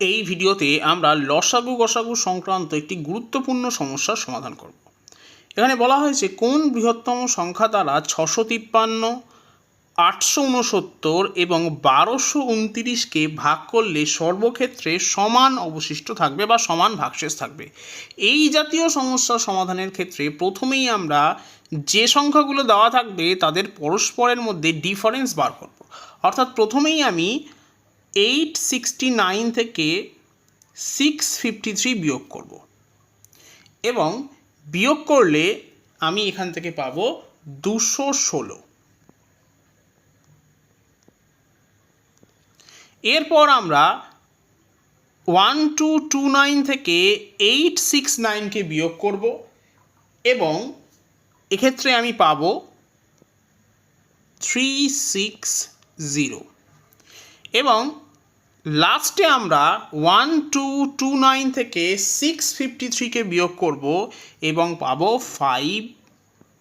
এই ভিডিওতে আমরা লসাগু গসাগু সংক্রান্ত একটি গুরুত্বপূর্ণ সমস্যার সমাধান করব। এখানে বলা হয়েছে, কোন বৃহত্তম সংখ্যা দ্বারা ছশো তিপ্পান্ন, আটশো উনসত্তর এবং বারোশো উনতিরিশকে ভাগ করলে সর্বক্ষেত্রে সমান অবশিষ্ট থাকবে বা সমান ভাগশেষ থাকবে। এই জাতীয় সমস্যার সমাধানের ক্ষেত্রে প্রথমেই আমরা যে সংখ্যাগুলো দেওয়া থাকবে তাদের পরস্পরের মধ্যে ডিফারেন্স বার করব। অর্থাৎ প্রথমেই আমি এইট সিক্সটি নাইন থেকে সিক্স ফিফটি থ্রি বিয়োগ করব। এবং বিয়োগ করলে আমি এখান থেকে পাব দুশো ষোলো। এরপর আমরা ওয়ান টু টু নাইন থেকে এইট সিক্স নাইনকে বিয়োগ করব এবং এক্ষেত্রে আমি পাবো থ্রি সিক্স জিরো এবং লাস্টে আমরা ওয়ান টু টু নাইন থেকে সিক্স ফিফটি থ্রিকে বিয়োগ করব এবং পাবো ফাইভ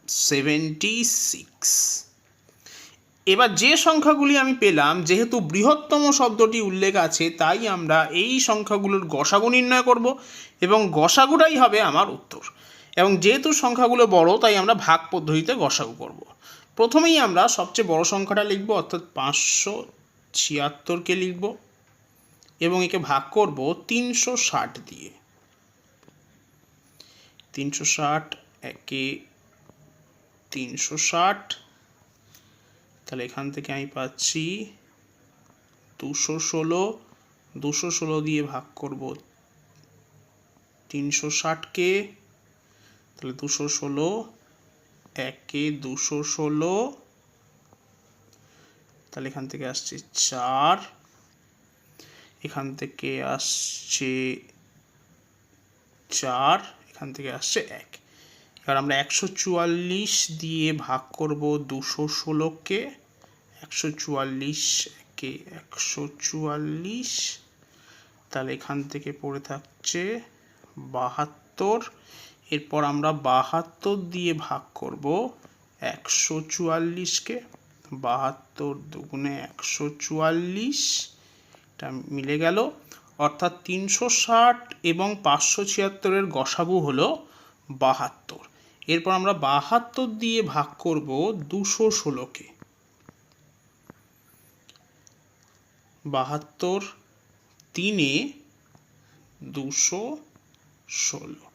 সেভেন্টি সিক্স এবার যে সংখ্যাগুলি আমি পেলাম, যেহেতু বৃহত্তম শব্দটি উল্লেখ আছে, তাই আমরা এই সংখ্যাগুলোর গসাগু নির্ণয় করব এবং গসাগুটাই হবে আমার উত্তর। এবং যেহেতু সংখ্যাগুলো বড়, তাই আমরা ভাগ পদ্ধতিতে গসাগু করব। প্রথমেই আমরা সবচেয়ে বড় সংখ্যাটা লিখব, অর্থাৎ পাঁচশো ছিয়াত্তরকে লিখব। এবং একে ভাগ করব তিনশো ষাট দিয়ে। তিনশো ষাট একে তিনশো ষাট, তাহলে এখান থেকে আমি পাচ্ছি দুশো ষোলো। দুশো ষোলো দিয়ে ভাগ করব তিনশো ষাটকে তাহলে দুশো ষোলো একে দুশো ষোলো, তাহলে এখান থেকে আসছে চার। এখান থেকে আসছে চার, এখান থেকে আসছে এক। এবার আমরা একশো চুয়াল্লিশ দিয়ে ভাগ করব দুশো ষোলোকে। একশো চুয়াল্লিশ কে একশো চুয়াল্লিশ। তাহলে এখান থেকে পড়ে থাকছে বাহাত্তর। এরপর আমরা বাহাত্তর দিয়ে ভাগ করব একশো চুয়াল্লিশকে। বাহাত্তর দুগুণে একশো চুয়াল্লিশ। মিলে গেল। অর্থাৎ তিনশো ষাট এবং পাঁচশো ছিয়াত্তরের গসাগু হলো বাহাত্তর। এরপর আমরা বাহাত্তর দিয়ে ভাগ করব দুশো ষোলোকে। বাহাত্তর তিনে দুশো ষোলো।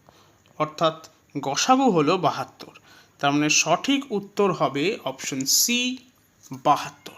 অর্থাৎ গসাগু হলো বাহাত্তর। তার মানে সঠিক উত্তর হবে অপশন সি, বাহাত্তর।